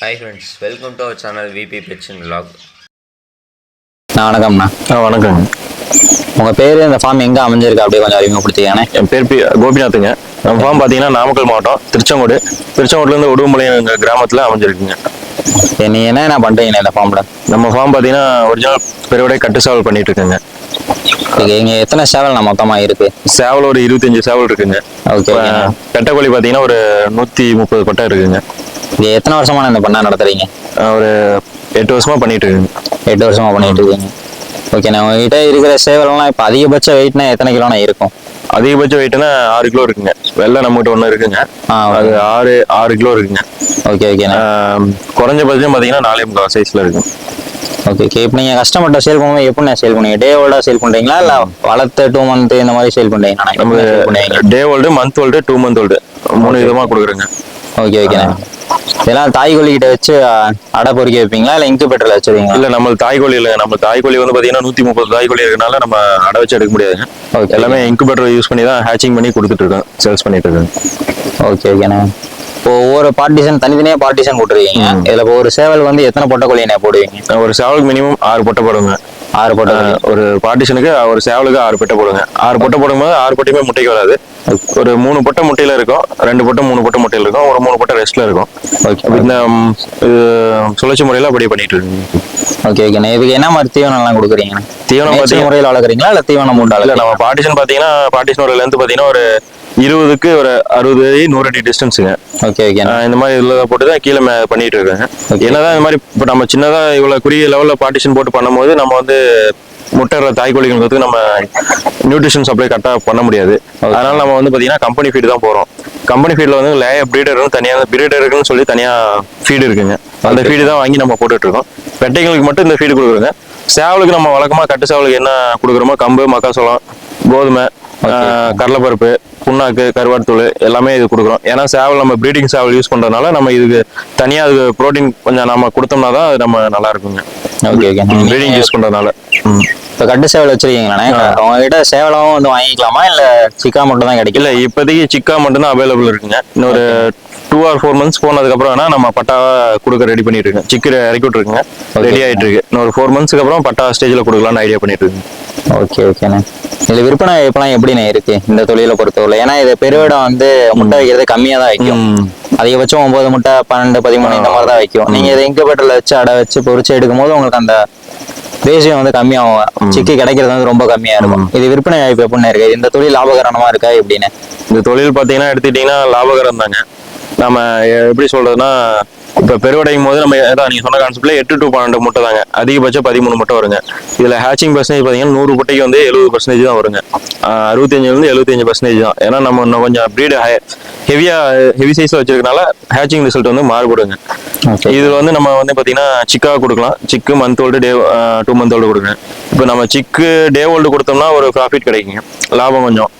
Hi friends welcome to our channel V vlog. அண்ணா வணக்கம்ண்ணா ஆ வணக்கங்க உங்கள் பேர் இந்த ஃபார்ம் எங்கே அமைஞ்சிருக்கு அப்படியே கொஞ்சம் அறிமுகப்படுத்திக்கண்ணே என் பேர் பி கோபிநாத்துங்க. நம்ம ஃபார்ம் பார்த்தீங்கன்னா நாமக்கல் மாவட்டம் திருச்செங்கோடு. திருச்செங்கோடுலேருந்து உடுமலையம் எங்கள் கிராமத்தில் அமைஞ்சிருக்குங்க. நீ என்ன பண்ணுறீங்கண்ணே இந்த ஃபார்மில் நம்ம ஃபார்ம் பார்த்தீங்கன்னா ஒரிஜினல் பெருவடை கட்டு சேவல் பண்ணிட்டு இருக்குங்க ஓகே இங்கே எத்தனை சேவல்ண்ணா மொத்தமாக இருக்குது சேவல் ஒரு இருபத்தஞ்சு சேவல் இருக்குங்க. ஓகே இப்போ பெட்டக்கோழி பார்த்தீங்கன்னா ஒரு நூற்றி முப்பது பட்டை இருக்குங்க. இது எத்தனை வருஷமா இந்த பண்ணா நடத்துறீங்க? ஒரு எட்டு வருஷமா பண்ணிட்டு இருக்குங்க எட்டு வருஷமா பண்ணிட்டு இருக்கீங்க ஓகேண்ணா உங்ககிட்ட இருக்கிற சேவல்லாம் இப்போ அதிகபட்ச வெயிட்னா எத்தனை கிலோண்ணா இருக்கும்? அதிகபட்ச வெயிட்னா ஆறு கிலோ இருக்குங்க. வெள்ளை நம்மகிட்ட ஒன்று இருக்குங்க. அது ஆறு ஆறு கிலோ இருக்குங்க. ஓகே ஆ, குறைஞ்சபட்சம் பார்த்தீங்கன்னா நாலே முக்கால் சைஸில் இருக்குங்க ஓகே ஓகே இப்போ நீங்கள் கஸ்டமர்கிட்ட சேல் பண்ணும்போது எப்படிண்ணா சேல் பண்ணுவீங்க? டே ஓல்டாக சேல் பண்ணுறீங்களா இல்லை வளர்த்து டூ மந்த் இந்த மாதிரி சேல் பண்ணுறீங்களா நம்ம day old month old two month old மூணு விதமாக கொடுக்குறேங்க. ஓகே ஓகேண்ணா இதெல்லாம் தாய் கோழிக்கிட்ட வச்சு அடை பொறுக்கி வைப்பீங்களா? இல்லை இன்குபேட்டரில் வச்சுருவீங்களா? இல்ல நம்ம தாய்கோழி இல்லைங்க நம்ம தாய்கோழி வந்து பாத்தீங்கன்னா நூத்தி முப்பது தாய்கோழி இருக்கனால நம்ம அடை வச்சு எடுக்க முடியாதுங்க Okay. எல்லாமே இன்குபேட்டர் யூஸ் பண்ணி தான் ஹேச்சிங் பண்ணி கொடுத்துட்டு இருக்கோம். சேல்ஸ் பண்ணிட்டு இருக்கோம். ஓகே ஓகேண்ணா இப்போ ஒவ்வொரு பார்ட்டிஷன் தனித்தனியா பார்ட்டிஷன் போட்டுருக்கீங்க. இதுல இப்போ ஒரு சேவல் வந்து எத்தனை பொட்டை கோழிண்ணே போடுவீங்க? ஒரு சேவலுக்கு மினிமம் ஆறு பொட்டை போடுங்க ஆறு பொட்டை. ஒரு பார்ட்டிஷனுக்கு ஒரு சேவலுக்கு ஆறு பொட்டை போடுங்க. ஆறு பொட்டை போடும்போது ஆறு பொட்டையுமே முட்டைக்கு வராது. ஒரு மூணு பொட்டை முட்டையில இருக்கும் ரெண்டு பொட்டை மூணு பொட்டை முட்டையில இருக்கும் ஒரு மூணு பொட்டை ரெஸ்ட்ல இருக்கும். ஓகே இந்த சுழற்சி முறையில அப்படி பண்ணிட்டு இருக்கோம். ஓகே ஓகேண்ணா இதுக்கு என்ன மாதிரி தீவனம் எல்லாம் கொடுக்குறீங்கண்ணா தீவனம் பாத்தீங்கன்னா முறையில் வளர்க்குறீங்களா? இல்ல தீவனம் மூட்டு இல்ல நம்ம பார்ட்டிஷன் பாத்தீங்கன்னா பார்ட்டிஷனோட லென்த் பாத்தீங்கன்னா ஒரு இருபதுக்கு ஒரு அறுபது அடி நூறு அடி டிஸ்டன்ஸுங்க ஓகே ஓகேண்ணா ஆஹ் இந்த மாதிரி இதில் போட்டு தான் கீழே பண்ணிட்டு இருக்காங்க. என்னதான் இந்த மாதிரி இப்போ நம்ம சின்னதா இவ்வளவு குறுகிய லெவல்ல பார்ட்டிஷன் போட்டு பண்ணும்போது நம்ம வந்து முட்டைற தாய்க்கோழிகளுக்கு நம்ம நியூட்ரிஷன் சப்ளை கரெக்டாக பண்ண முடியாது. அதனால நம்ம வந்து பார்த்தீங்கன்னா கம்பெனி ஃபீடு தான் போகிறோம் கம்பெனி ஃபீடில் வந்து லேய ப்ரீடர்னு தனியாக பிரீடருக்குன்னு சொல்லி தனியாக ஃபீடு இருக்குங்க. அந்த ஃபீடு தான் வாங்கி நம்ம போட்டுட்டு இருக்கோம். பெட்டைங்களுக்கு மட்டும் இந்த ஃபீடு கொடுக்குறோங்க. சேவலுக்கு நம்ம வழக்கமாக கட்டு சேவலுக்கு என்ன கொடுக்குறோமோ கம்பு மக்காசோளம் கோதுமை கடலைப்பருப்பு புண்ணாக்கு கருவாட்டுத்தூள் எல்லாமே இது கொடுக்குறோம். ஏன்னா சேவல் நம்ம ப்ரீடிங் சேவல் யூஸ் பண்றதுனால நம்ம இதுக்கு தனியா அதுக்கு ப்ரோட்டீன் கொஞ்சம் நம்ம கொடுத்தோம்னா தான் அது நம்ம நல்லா இருக்குங்க. ஓகே ஓகேண்ணா ப்ரீடிங் யூஸ் பண்றதுனால. ம். இப்போ கட்டு சேவல் வச்சிருக்கீங்களாண்ணே உங்ககிட்ட சேவலாவும் வந்து வாங்கிக்கலாமா? இல்ல சிக்கா மட்டும் தான் கிடைக்கும்? இல்ல இப்போதைக்கு சிக்கா மட்டும்தான் அவைலபிள் இருக்குங்க. இன்னொரு டூ ஆர் ஃபோர் மந்த்ஸ் போனதுக்கு அப்புறம் வேணா நம்ம பட்டா கொடுக்க ரெடி பண்ணிட்டு இருக்கோம் சிக்கு இறக்கி விட்டுருக்குங்க ரெடி ஆயிட்டு இருக்கு இன்னொரு ஃபோர் மந்த்ஸ்க்கு அப்புறம் பட்டா ஸ்டேஜ்ல கொடுக்கலாம்னு ஐடியா பண்ணிட்டு இருக்கோம் ஓகே ஓகேண்ணே இதுல விற்பனை இப்பெல்லாம் எப்படிண்ணே இருக்கு? இந்த தொழிலை பொறுத்தவரை. ஏன்னா இது பெருவிடம் வந்து முட்டை வைக்கிறது கம்மியா தான் வைக்கும். அதிகபட்சம் ஒன்பது முட்டை பன்னெண்டு பதிமூணு இந்த மாதிரி தான் வைக்கும் நீங்க இதை இன்குபேட்டர்ல வச்சு அடை வச்சு பொரிச்சு எடுக்கும் போது உங்களுக்கு அந்த ரேஷியோ வந்து கம்மியாகும். சிக்கி கிடைக்கிறது வந்து ரொம்ப கம்மியா இருக்கும். இது விற்பனை வாய்ப்பு எப்படின்னு இருக்கு? இந்த தொழில் லாபகரமா இருக்கா எப்படின்னு? இந்த தொழில் பார்த்தீங்கன்னா எடுத்துக்கிட்டிங்கன்னா லாபகரம் தாங்க நம்ம எப்படி சொல்றதுன்னா இப்போ பெருவடையும் போது நம்ம அதான் நீங்க சொன்ன கான்செப்ட்ல எட்டு டு பன்னெண்டு முட்டை தாங்க. அதிகபட்சம் பதிமூணு முட்டை வருங்க. இதுல ஹேச்சிங் பர்சன்டேஜ் பார்த்தீங்கன்னா நூறு முட்டைக்கு வந்து எழுபது பர்சன்டேஜ் தான் வருங்க. ஆஹ் அறுபத்தஞ்சுல இருந்து எழுபத்தஞ்சு பர்சன்டேஜ் தான். ஏன்னா நம்ம இன்னும் கொஞ்சம் ப்ரீடு ஹெவியா ஹெவி சைஸ்ல வச்சிருக்கனால ஹேச்சிங் ரிசல்ட் வந்து மாறுபடுங்க. இதுல வந்து நம்ம வந்து பாத்தீங்கன்னா சிக்கா கொடுக்கலாம். Chick month old day two month old கொடுங்க. இப்போ நம்ம சிக்கு டே ஓல்டு கொடுத்தோம்னா ஒரு ப்ராஃபிட் கிடைக்குங்க. லாபம் கொஞ்சம்.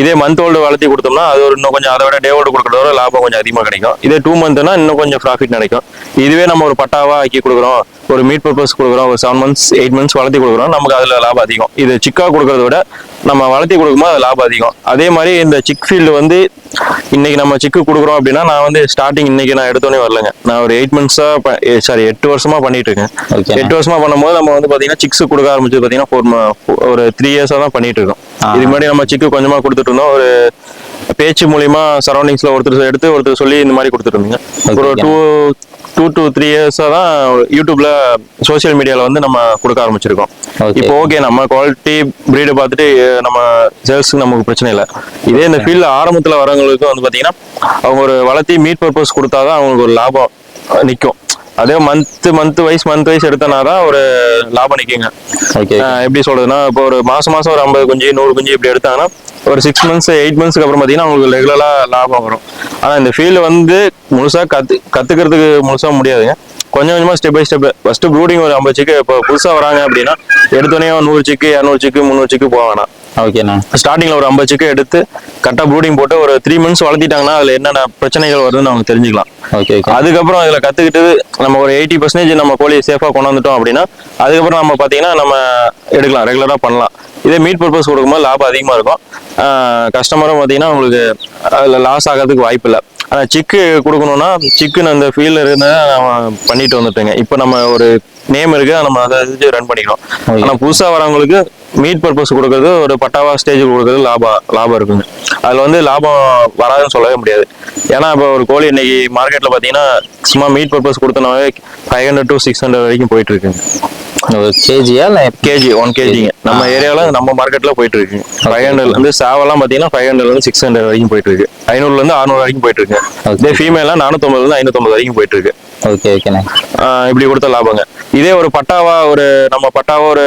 இதே மந்த் ஓல்டு வளர்த்தி கொடுத்தோம்னா அது ஒரு இன்னும் கொஞ்சம் அதை விட டே ஓல்டு கொடுக்கறதோட லாபம் கொஞ்சம் அதிகமாக கிடைக்கும். இதே டூ மந்த்னா இன்னும் கொஞ்சம் ப்ராஃபிட் கிடைக்கும். இதுவே நம்ம ஒரு பட்டாவா ஆக்கி கொடுக்குறோம். ஒரு மீட் பர்பஸ் கொடுக்குறோம். ஒரு செவன் மந்த்ஸ் எயிட் மந்த்ஸ் வளர்த்தி கொடுக்குறோம். நமக்கு அதுல லாபம் அதிகம். இது சிக்கா கொடுக்கறத விட நம்ம வளர்த்தி கொடுக்கும்போது அது லாபம் அதிகம். அதே மாதிரி இந்த சிக் ஃபீல்டு வந்து இன்னைக்கு நம்ம சிக்கு கொடுக்குறோம் அப்படின்னா நான் வந்து ஸ்டார்டிங் இன்னைக்கு நான் எடுத்தோடனே வரலங்க. நான் ஒரு எயிட் மந்த்ஸா சாரி எட்டு வருஷமா பண்ணிட்டு இருக்கேன். எட்டு வருஷமா பண்ணும்போது நம்ம வந்து பாத்தீங்கன்னா சிக்ஸ் கொடுக்க ஆரம்பிச்சது பாத்தீங்கன்னா ஃபோர் ஒரு த்ரீ இயர்ஸா தான் பண்ணிட்டு இருக்கோம். ஆ. இது முன்னாடி நம்ம சிக்கு கொஞ்சமா கொடுத்துட்டு இருந்தோம். ஒரு பேச்சு மூலியமா சரௌண்டிங்ஸ்ல ஒருத்தர் எடுத்து ஒருத்தர் சொல்லி இந்த மாதிரி கொடுத்துட்டு இருந்தீங்க ஒரு. டூ டூ டு த்ரீ இயர்ஸா தான் யூடியூப்ல சோஷியல் மீடியால வந்து நம்ம கொடுக்க ஆரம்பிச்சிருக்கோம். இப்போ ஓகே நம்ம குவாலிட்டி பிரீடு பார்த்துட்டு நம்ம சேல்ஸ் நமக்கு பிரச்சனை இல்லை. இதே இந்த ஃபீல்ட்ல ஆரம்பத்துல வரவங்களுக்கு வந்து பாத்தீங்கன்னா அவங்க ஒரு வளர்த்தி மீட் பர்பஸ் கொடுத்தாதான் அவங்களுக்கு ஒரு லாபம் அஹ், நிக்கும். அதே month month wise month wise எடுத்தனா தான் ஒரு லாபம் அஹ், எப்படி சொல்றதுன்னா இப்போ ஒரு மாசம் மாசம் ஒரு ஐம்பது குஞ்சு நூறு குஞ்சு இப்படி எடுத்தாங்கன்னா ஒரு சிக்ஸ் மந்த்ஸ் எயிட் மந்த்ஸ்க்கு அப்புறம் பார்த்தீங்கன்னா அவங்களுக்கு ரெகுலரா லாபம் வரும். ஆனா இந்த ஃபீல்டு வந்து முழுசா கத்து கத்துக்கிறதுக்கு முழுசா முடியாதுங்க. கொஞ்சம் கொஞ்சமா step by step first brooding ஒரு ஐம்பது சிக்கு இப்போ புதுசா வராங்க அப்படின்னா எடுத்தோடனே நூறு சிக்கு இரநூறு சிக்கு முந்நூறு சிக்கு போக வேணாம் ஓகேண்ணா ஸ்டார்டிங்ல ஒரு ஐம்பது சிக்கு எடுத்து கரெக்டாக ப்ரூடிங் போட்டு ஒரு த்ரீ மந்த்ஸ் வளர்த்திட்டாங்கன்னா அதுல என்னென்ன பிரச்சனைகள் வருதுன்னு அவங்க தெரிஞ்சுக்கலாம். ஓகே அதுக்கப்புறம் அதுல கத்துக்கிட்டு நம்ம ஒரு எயிட்டி பர்சன்டேஜ் நம்ம கோழியை சேஃபா கொண்டு வந்துட்டோம் அப்படின்னா அதுக்கப்புறம் நம்ம பாத்தீங்கன்னா நம்ம எடுக்கலாம் ரெகுலரா பண்ணலாம். இதே மீட் பர்பஸ் கொடுக்கும்போது லாபம் அதிகமா இருக்கும். கஸ்டமரும் பாத்தீங்கன்னா உங்களுக்கு அதுல லாஸ் ஆகிறதுக்கு வாய்ப்பு இல்லை. ஆனா சிக்கு கொடுக்கணும்னா சிக்குன்னு அந்த ஃபீல்ல இருந்து நான் பண்ணிட்டு வந்துட்டேங்க. இப்போ நம்ம ஒரு நேம் இருக்கு நம்ம அதை ரன் பண்ணிக்கிறோம். ஆனா புதுசா வரவங்களுக்கு மீட் பர்பஸ் கொடுக்கறது ஒரு பட்டாவா ஸ்டேஜ் கொடுக்கறது லாபம் லாபம் இருக்குங்க. அதுல வந்து லாபம் வராதுன்னு சொல்லவே முடியாது. ஏன்னா இப்போ ஒரு கோழி இன்னைக்கு மார்க்கெட்ல பாத்தீங்கன்னா சும்மா meat purpose கொடுத்தனாவே five hundred to six hundred வரைக்கும் போயிட்டு இருக்குங்க கேஜியா இல்ல கேஜி ஒன் கேஜிங்க நம்ம ஏரியால நம்ம மார்க்கெட்ல போயிட்டு இருக்கு ஃபைவ் ஹண்ட்ரட்ல இருந்து சேவெல்லாம் பாத்தீங்கன்னா ஃபைவ் ஹண்ட்ரட்ல இருந்து சிக்ஸ் ஹண்ட்ரட் வரைக்கும் போயிட்டு இருக்கு ஐநூறுல இருந்து அறுநூறு வரைக்கும் போயிட்டு இருக்கு இதே ஃபீமேலாம் நானூத்தொம்பதுல இருந்து ஐநூத்தொம்பது வரைக்கும் போயிட்டு இருக்கு ஓகே ஓகேண்ணே இப்படி கொடுத்த லாபங்க. இதே ஒரு பட்டாவா ஒரு நம்ம பட்டாவா ஒரு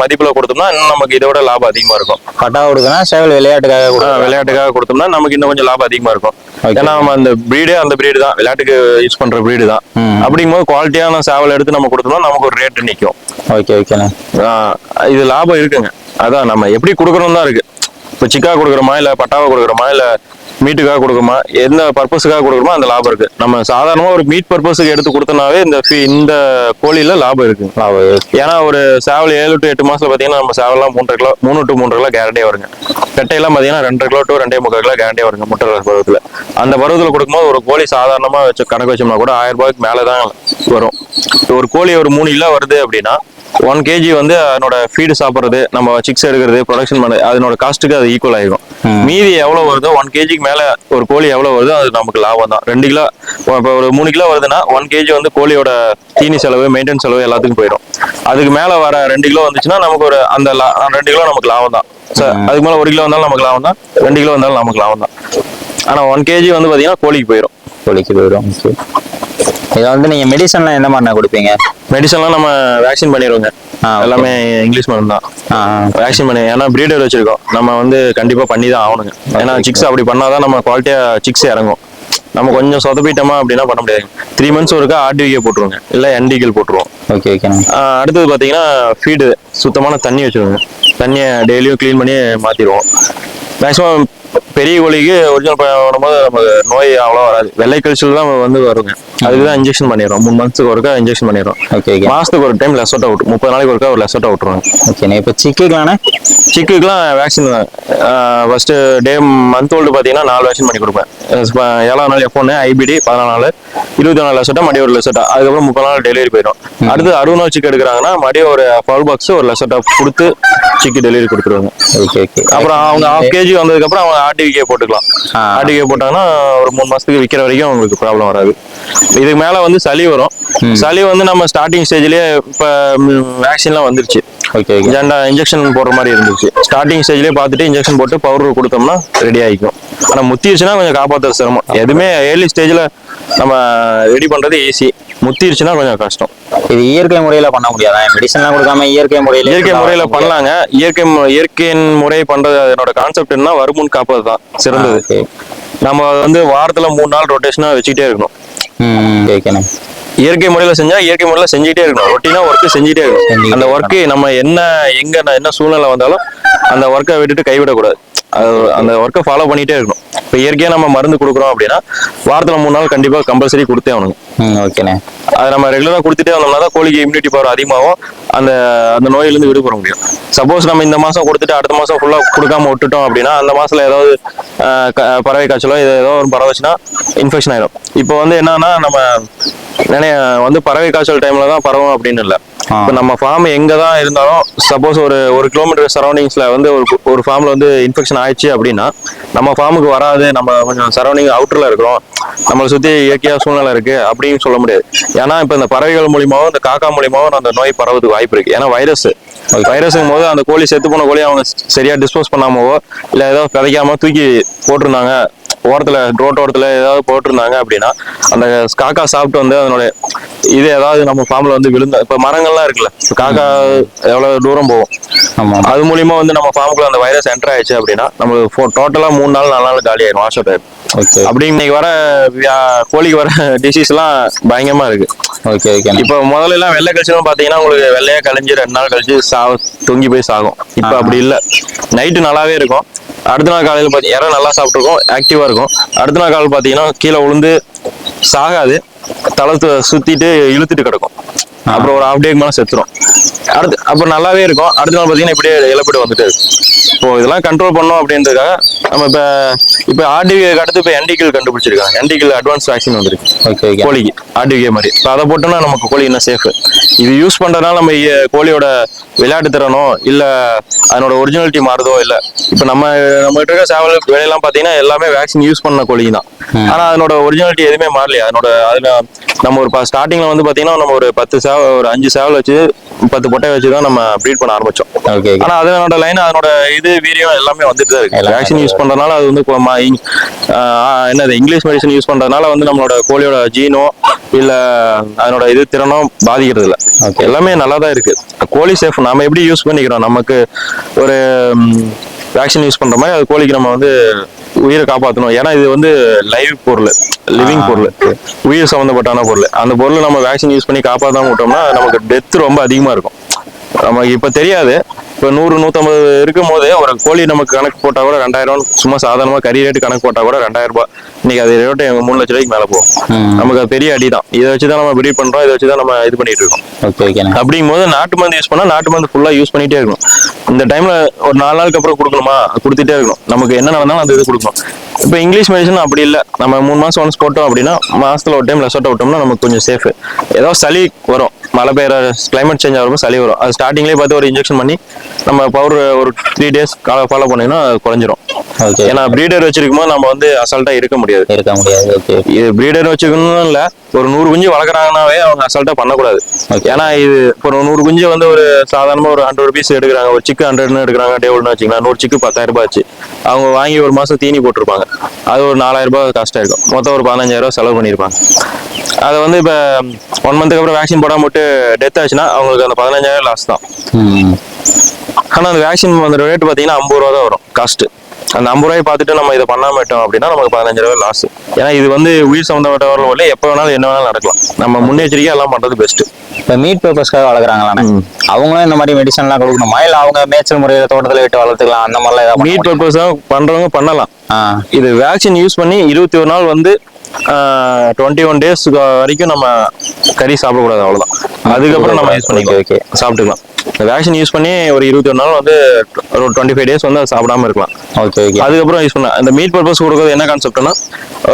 மதிப்புல கொடுத்தோம்னா இன்னும் நமக்கு இதோட லாபம் அதிகமா இருக்கும். பட்டா கொடுக்கனா சேவல் விளையாட்டுக்காக விளையாட்டுக்காக கொடுத்தோம்னா நமக்கு இன்னும் கொஞ்சம் லாபம் அதிகமா இருக்கும். ஏன்னா நம்ம அந்த பிரீடே அந்த பிரீடு தான். விளையாட்டுக்கு யூஸ் பண்ற பிரீடு தான். ம். அப்படிங்கும்போது குவாலிட்டியான சேவல் எடுத்து நம்ம கொடுத்தோம்னா நமக்கு ஒரு ரேட் நிற்கும் ஓகே ஓகேண்ணே இது லாபம் இருக்குங்க. அதான் நம்ம எப்படி கொடுக்கணும் தான் இருக்கு. இப்போ சிக்கா கொடுக்குறோமா இல்ல பட்டாவா கொடுக்குறோமா இல்ல மீட்டுக்காக கொடுக்குறோமா எந்த பர்பஸுக்காக கொடுக்குறோமோ அந்த லாபம் இருக்கு. நம்ம சாதாரணமா ஒரு மீட் பர்பஸுக்கு எடுத்து கொடுத்தனாவே இந்த இந்த கோழியில லாபம் இருக்கு. லாபம். ஏன்னா ஒரு சேவல் ஏழு டு எட்டு மாசத்துல பாத்தீங்கன்னா நம்ம சேவலாம் மூன்றரை கிலோ மூணு டு மூன்றரை கிலோ கேரண்டியா வருங்க. பெட்டையெல்லாம் பாத்தீங்கன்னா ரெண்டரை கிலோ டு ரெண்டே முக்கால் கிலோ கேரண்டியா வருங்க முட்டை பருவத்துல. அந்த பருவத்துல கொடுக்கும்போது ஒரு கோழி சாதாரணமா வச்சு கணக்கு வச்சோம்னா கூட ஆயிரம் ரூபாய்க்கு மேலதான் வரும். ஒரு கோழி ஒரு மூணு கிலோ வருது அப்படின்னா ஒன் கேஜி வந்து அதனோட ஃபீடு சாப்பிட்றது நம்ம சிக்ஸ் எடுக்கிறது ப்ரொடக்ஷன் பண்ண அதனோட காஸ்ட்டுக்கு அது ஈக்குவல் ஆயிடும் ம். மீதி எவ்வளவு வருதோ ஒன் கேஜிக்கு மேல ஒரு கோழி எவ்வளவு வருதோ அது நமக்கு லாபம் தான். ரெண்டு கிலோ இப்போ ஒரு மூணு கிலோ வருதுன்னா ஒன் கேஜி வந்து கோழியோட தீனி செலவு மெயின்டெனன்ஸ் செலவு எல்லாத்துக்கும் போயிடும். அதுக்கு மேல வர ரெண்டு கிலோ வந்துச்சுன்னா நமக்கு ஒரு அந்த ரெண்டு கிலோ நமக்கு லாபம் தான். சார் அதுக்கு மேல ஒரு கிலோ வந்தாலும் நமக்கு லாபம் தான் ரெண்டு கிலோ வந்தாலும் நமக்கு லாபம் தான். ஆனா ஒன் கேஜி வந்து பாத்தீங்கன்னா கோழிக்கு போயிடும் கோழிக்கு போயிடும் இதை வந்து நீங்க மெடிசன்லாம் எந்த மாதிரி கொடுப்பீங்க? மெடிசன்லாம் நம்ம வேக்சின் பண்ணிடுவோங்க. எல்லாமே இங்கிலீஷ் மருந்து தான். வேக்சின் பண்ணி ஏன்னா பிரீடர் வச்சிருக்கோம். நம்ம வந்து கண்டிப்பா பண்ணி தான் ஆகணுங்க ஏன்னா சிக்ஸ் அப்படி பண்ணாதான் நம்ம குவாலிட்டியா சிக்ஸ் இறங்கும். நம்ம கொஞ்சம் சொதப்பிட்டோமா அப்படின்னா பண்ண முடியாது. த்ரீ மந்த்ஸ் ஒருக்கா ஆர்டிவிகே போட்டுருவோங்க. இல்லை என்டிகல் போட்டுருவோம். ஓகே ஆஹ் அடுத்தது பார்த்தீங்கன்னா ஃபீடு சுத்தமான தண்ணி வச்சுருவோங்க. தண்ணியை டெய்லியும் க்ளீன் பண்ணி மாற்றிடுவோம் மேக்ஸிமம் பெரிய கோழிக்கு ஒரிஜினல் பண்ணும்போது நமக்கு நோய் அவ்வளோ வராது. வெள்ளை கழிச்சல் தான் வந்து வருங்க அதுக்கு தான் இன்ஜெக்ஷன் பண்ணிடுறோம். மூணு மந்த்ஸுக்கு ஒருக்கா இன்ஜெக்ஷன் பண்ணிடுறோம். ஓகே ஓகே மாதத்துக்கு ஒரு டைம் லெசோட்டா விட்டு முப்பது நாளைக்கு ஒருக்கா ஒரு லெசோட்டா விட்டுருவாங்க ஓகேண்ணே இப்போ சிக்குக்கலாண்ணே சிக்குக்கெல்லாம் vaccine first day month old பார்த்தீங்கன்னா நாலு வேக்சின் பண்ணி கொடுப்பேன். ஏழாம் நாள் எஃப் ஒன்று ஐபிடி பதினாலு நாள். இருபத்தி நாலு லட்சட்டா மறுபடியும் ஒரு லட்சட்டா அதுக்கப்புறம் முப்பது நாள் டெலிவரி போயிடும். அடுத்து அறுபது நாள் சிக்கு எடுக்கிறாங்கன்னா மறுபடியும் ஒரு ஃபவுல் பாக்ஸ் ஒரு லட்சட்டா கொடுத்து சிக்கு டெலிவரி கொடுத்துருவாங்க. ஓகே ஓகே அப்புறம் அவங்க ஹாஃப் கேஜி வந்ததுக்கப்புறம் அவங்க ஆர்டிவிகே போட்டுக்கலாம். ஆர்டிவிகே போட்டாங்கன்னா ஒரு மூணு மாசத்துக்கு விற்கிற வரைக்கும் அவங்களுக்கு ப்ராப்ளம் வராது. இதுக்கு மேல வந்து சளி வரும். சளி வந்து நம்ம ஸ்டார்டிங் ஸ்டேஜ்லயே இப்போ வேக்சின்லாம் வந்துருச்சு. ஓகே ஜெண்டா இன்ஜெக்ஷன் போடுற மாதிரி இருந்துச்சு. ஸ்டார்டிங் ஸ்டேஜ்லயே பார்த்துட்டு இன்ஜெக்ஷன் போட்டு பவுடர் கொடுத்தோம்னா ரெடி ஆயிக்கும். ஆனா முத்திருச்சுன்னா கொஞ்சம் காப்பாற்றுறது சிரமம். எதுவுமே ஏர்லி ஸ்டேஜ்ல நம்ம ரெடி பண்றது ஈஸி முத்திருச்சுன்னா கொஞ்சம் கஷ்டம். இது இயற்கை முறையில பண்ண முடியாதா? மெடிசன்லாம் கொடுக்காம இயற்கை முறையில இயற்கை முறையில பண்ணலாங்க. இயற்கை இயற்கையின் முறை பண்றது அதனோட கான்செப்ட் என்ன வருமுன் காப்பது தான் சிறந்தது நம்ம வந்து வாரத்துல மூணு நாள் ரொட்டேஷனா வச்சுக்கிட்டே இருக்கணும். இயற்கை முறையில செஞ்சா இயற்கை முறையில செஞ்சுட்டே இருக்கணும். ரொட்டீனா ஒர்க் செஞ்சுட்டே இருக்கணும். அந்த ஒர்க்கு நம்ம என்ன எங்க நான் என்ன சூழ்நிலை வந்தாலும் அந்த ஒர்க்கை விட்டுட்டு கைவிடக்கூடாது. அந்த ஒர்க்கை ஃபாலோ பண்ணிட்டே இருக்கணும். இப்போ இயற்கையா நம்ம மருந்து கொடுக்குறோம் அப்படின்னா வாரத்துல மூணு நாள் கண்டிப்பா கம்பல்சரி கொடுத்தே ஆகணும். ஓகேண்ணே. அதை நம்ம ரெகுலரா கொடுத்துட்டே வந்தோம்னா தான் கோழிக்கு இம்யூனிட்டி பவர் அதிகமாகும் அந்த அந்த நோயிலிருந்து விடுபட முடியும். சப்போஸ் நம்ம இந்த மாசம் கொடுத்துட்டு அடுத்த மாசம் ஃபுல்லா கொடுக்காம விட்டுட்டோம் அப்படின்னா அந்த மாசத்துல ஏதாவது பறவை காய்ச்சலோ இது ஏதோ ஒரு பரவச்சுன்னா இன்ஃபெக்ஷன் ஆயிடும் இப்போ வந்து என்னன்னா நம்ம நிறைய வந்து பறவை காய்ச்சல் டைம்ல தான் பரவும் அப்படின்னு இல்லை. இப்போ நம்ம ஃபார்ம் எங்கே தான் இருந்தாலும் சப்போஸ் ஒரு ஒரு கிலோமீட்டர் சரௌண்டிங்ஸில் வந்து ஒரு ஒரு ஃபார்மில் வந்து இன்ஃபெக்ஷன் ஆயிடுச்சு அப்படின்னா நம்ம ஃபார்முக்கு வராது. நம்ம கொஞ்சம் சரௌண்டிங் அவுட்டரில் இருக்கிறோம். நம்மளை சுற்றி இயற்கையாக சூழ்நிலை இருக்குது அப்படின்னு சொல்ல முடியாது. ஏன்னா இப்போ இந்த பறவைகள் மூலியமாகவும் இந்த காக்கா மூலியமாகவும் அந்த நோய் பரவதுக்கு வாய்ப்பு இருக்குது ஏன்னா வைரஸ் வைரஸுங்கும் போது அந்த கோழி செத்து போன கோழி அவங்க சரியா டிஸ்போஸ் பண்ணாமவோ இல்ல ஏதோ விதைக்காம தூக்கி போட்டிருந்தாங்க ஓரத்துல ரோட் ஓரத்துல ஏதாவது போட்டிருந்தாங்க அப்படின்னா அந்த காக்கா சாப்பிட்டு வந்து அதனோட இது ஏதாவது நம்ம ஃபார்ம்ல வந்து விழுந்த இப்ப மரங்கள்லாம் இருக்குல்ல காக்கா எவ்வளவு தூரம் போகும்? ஆமா. அது மூலியமா வந்து நம்ம ஃபார்முக்குள்ள அந்த வைரஸ் என்டர் ஆயிடுச்சு அப்படின்னா நம்மளுக்கு டோட்டலா மூணு நாள் நாலு நாள் காலி ஆயிடும் வாஷ் அவுட் ஆயிடும் ஓகே அப்படி இன்னைக்கு வர கோழிக்கு வர டிசீஸ் எல்லாம் பயங்கரமா இருக்கு. ஓகே ஓகேண்ணே இப்போ முதல்ல எல்லாம் வெள்ளை கழிச்சுன்னு பாத்தீங்கன்னா உங்களுக்கு வெள்ளையா கழிஞ்சு ரெண்டு நாள் கழிச்சு சா தொங்கி போய் சாகும். இப்போ. அப்படி இல்ல. நைட்டு நல்லாவே இருக்கும். அடுத்த நாள் காலையில் பாத்தி இறை நல்லா சாப்பிட்ருக்கும் ஆக்டிவாக இருக்கும். அடுத்த நாள் காலையில் பார்த்தீங்கன்னா கீழே விழுந்து சாகாது. தலை சுற்றிட்டு இழுத்துட்டு கிடக்கும். அப்புறம் ஒரு ஹாஃப் டேக்கு மேலே செத்துரும். அடுத்து அப்போ நல்லாவே இருக்கும். அடுத்த நாள் பார்த்தீங்கன்னா இப்படியே இழப்பீடு வந்துட்டு இப்போ இதெல்லாம் கண்ட்ரோல் பண்ணோம் அப்படின்றதுக்காக நம்ம இப்போ இப்போ ஆர்டிவிக்கு அடுத்து இப்போ என்டிகில் கண்டுபிடிச்சிருக்காங்க. என்டிகில் அட்வான்ஸ் வேக்சின் வந்திருக்கு. ஓகே கோழிக்கு ஆர்டிவிகே மாதிரி. இப்போ அதை போட்டோம்னா நமக்கு கோழி இன்னும் சேஃப் இது யூஸ் பண்றதுனால நம்ம கோழியோட விளையாட்டு திறனோ இல்ல அதனோட ஒரிஜினாலிட்டி மாறுதோ இல்ல இப்போ நம்ம நம்ம கிட்ட இருக்க சேவல் விலையெல்லாம் பாத்தீங்கன்னா எல்லாமே வேக்சின் யூஸ் பண்ண கோழி தான். ஆனா அதனோட ஒரிஜினாலிட்டி எதுவுமே மாறலையா. அதனோட அதுல நம்ம ஒரு ஸ்டார்டிங்ல வந்து பாத்தீங்கன்னா நம்ம ஒரு பத்து சேவ ஒரு அஞ்சு சேவல் வச்சு பத்து பொட்டை வச்சு தான் நம்ம ப்ரீட் பண்ண ஆரம்பிச்சோம். ஆனா அதனோட லைன் அதனோட இது வீரியம் எல்லாமே வந்துட்டு தான் இருக்கு. வேக்சின் யூஸ் பண்றதுனால அது வந்து என்னது இங்கிலீஷ் மெடிசன் யூஸ் பண்றதுனால வந்து நம்மளோட கோழியோட ஜீனோ இல்ல அதனோட இது திறனோ பாதிக்கிறது இல்ல. எல்லாமே நல்லா தான் இருக்கு. கோழி சேஃப் நாம எப்படி யூஸ் பண்ணிக்கிறோம்? நமக்கு ஒரு வேக்சின் யூஸ் பண்ற மாதிரி அது கோழிக்கு நம்ம வந்து உயிரை காப்பாற்றணும் ஏன்னா இது வந்து லைவ் பொருள் லிவிங் பொருள். உயிர் சம்மந்தப்பட்டான பொருள். அந்த பொருளை நம்ம வேக்சின் யூஸ் பண்ணி காப்பாற்றாம விட்டோம்னா நமக்கு டெத் ரொம்ப அதிகமா இருக்கும். நமக்கு இப்ப தெரியாது. இப்ப நூறு நூத்தம்பது இருக்கும் போது ஒரு கோழி நமக்கு கணக்கு போட்டா கூட ரெண்டாயிரம் சும்மா சாதாரணமா கறி ரேட்டு கணக்கு போட்டா கூட ரெண்டாயிரம் ரூபாய். இன்னைக்கு அது ரேட்டு எங்க மூணு லட்ச ரூபாய்க்கு மேல போகும். நமக்கு அது பெரிய அடி தான். இதை வச்சு தான் நம்ம பிரீட் பண்றோம் இதை வச்சு தான் நம்ம இது பண்ணிட்டு இருக்கோம். ஓகே ஓகேண்ணே அப்படிங்கும் போது நாட்டு மருந்து யூஸ் பண்ணா நாட்டு மருந்து ஃபுல்லா யூஸ் பண்ணிட்டே இருக்கணும். இந்த டைம்ல ஒரு நாலு நாளுக்கு அப்புறம் கொடுக்கணுமா? கொடுத்துட்டே இருக்கணும். நமக்கு என்ன நடந்தாலும் அந்த இது கொடுக்கணும். இப்போ இங்கிலீஷ் மெடிசன் அப்படி இல்லை. நம்ம மூணு மாசம் ஒன்ஸ் போட்டோம் அப்படின்னா மாசத்துல ஒரு டைம் லெசோட்டை விட்டோம்னா நமக்கு கொஞ்சம் சேஃப் ஏதோ சளி வரும். மழை பெய்யற கிளைமேட் சேஞ்ச் ஆகிறப்போ சளி வரும். அது ஸ்டார்டிங்லேயே பார்த்து ஒரு இன்ஜெக்ஷன் பண்ணி நம்ம பவுடர் ஒரு த்ரீ டேஸ் ஃபாலோ பண்ணீங்கன்னா குறைஞ்சிரும். ஓகே ஏன்னா ப்ரீடர் வச்சிருக்கும் போது நம்ம வந்து அசால்ட்டா இருக்க முடியாது. இருக்க முடியாது. ஓகே இது பிரீடர் வச்சுக்கணும் இல்ல ஒரு நூறு குஞ்சு வளர்க்குறாங்கனாவே அவங்க அசால்ட்டா பண்ணக்கூடாது. ஏன்னா இது ஒரு நூறு குஞ்சு வந்து ஒரு சாதாரணமா ஒரு ஹண்ட்ரட் ருபீஸ் எடுக்கிறாங்க ஒரு சிக்கு ஹண்ட்ரட்னு எடுக்கிறாங்க டேபிள்னு வச்சுக்கலாம் நூறு சிக்கு பத்தாயிரம் ரூபாய் ஆச்சு. அவங்க வாங்கி ஒரு மாசம் தீனி போட்டிருப்பாங்க. அது ஒரு நாலாயிரம் ரூபாய் காஸ்ட் ஆயிருக்கும் மொத்தம் ஒரு பதினஞ்சாயிரம் ரூபாய் செலவு பண்ணியிருப்பாங்க. அதை வந்து இப்போ ஒன் மந்த்துக்கு அப்புறம் வேக்சின் போடாம விட்டு டெத் ஆச்சுன்னா அவங்களுக்கு அந்த பதினஞ்சாயிரம் லாஸ் தான். ம் ஆனா அந்த வேக்சின் வந்து ரேட் பாத்தீங்கன்னா ஐம்பது ரூபா தான் வரும் காஸ்ட் அந்த ஐம்பது ரூபாய் பார்த்துட்டு நம்ம இதை பண்ணாம விட்டோம் அப்படின்னா நமக்கு பதினஞ்சு ரூபாய் லாஸ் ஏன்னா இது வந்து உயிர் சம்பந்தப்பட்டவர்கள் இல்லை எப்போ வேணாலும் என்ன வேணாலும் நடக்கலாம். நம்ம முன்னெச்சரிக்கையா எல்லாம் பண்றது பெஸ்ட் இப்போ மீட் பர்பஸ்க்காக வளர்க்குறாங்களாண்ணே அவங்களும் இந்த மாதிரி மெடிசன்லாம் கொடுக்கணுமா? இல்லை அவங்க மேய்ச்சல் முறையில் தோட்டத்தில் விட்டு வளர்த்துக்கலாம் அந்த மாதிரிலாம் ஏதாவது மீட் பர்பஸாக பண்றவங்க பண்ணலாம். இது வேக்சின் யூஸ் பண்ணி இருபத்தி ஒரு நாள் வந்து டுவெண்ட்டி ஒன் டேஸ் வரைக்கும் நம்ம கறி சாப்பிடக்கூடாது அவ்வளவுதான். அதுக்கப்புறம் நம்ம யூஸ் பண்ணிக்கலாம் Okay, சாப்பிட்டுக்கலாம். வேக்சின் யூஸ் பண்ணி ஒரு இருபத்தி ஒரு நாள் வந்து ஒரு டுவெண்ட்டி ஃபைவ் டேஸ் வந்து அது சாப்பிடாம இருக்கலாம். ஓகே ஓகே அதுக்கப்புறம் யூஸ் பண்ண அந்த மீட் பர்பஸ் கொடுக்குறது என்ன கான்செப்ட்னா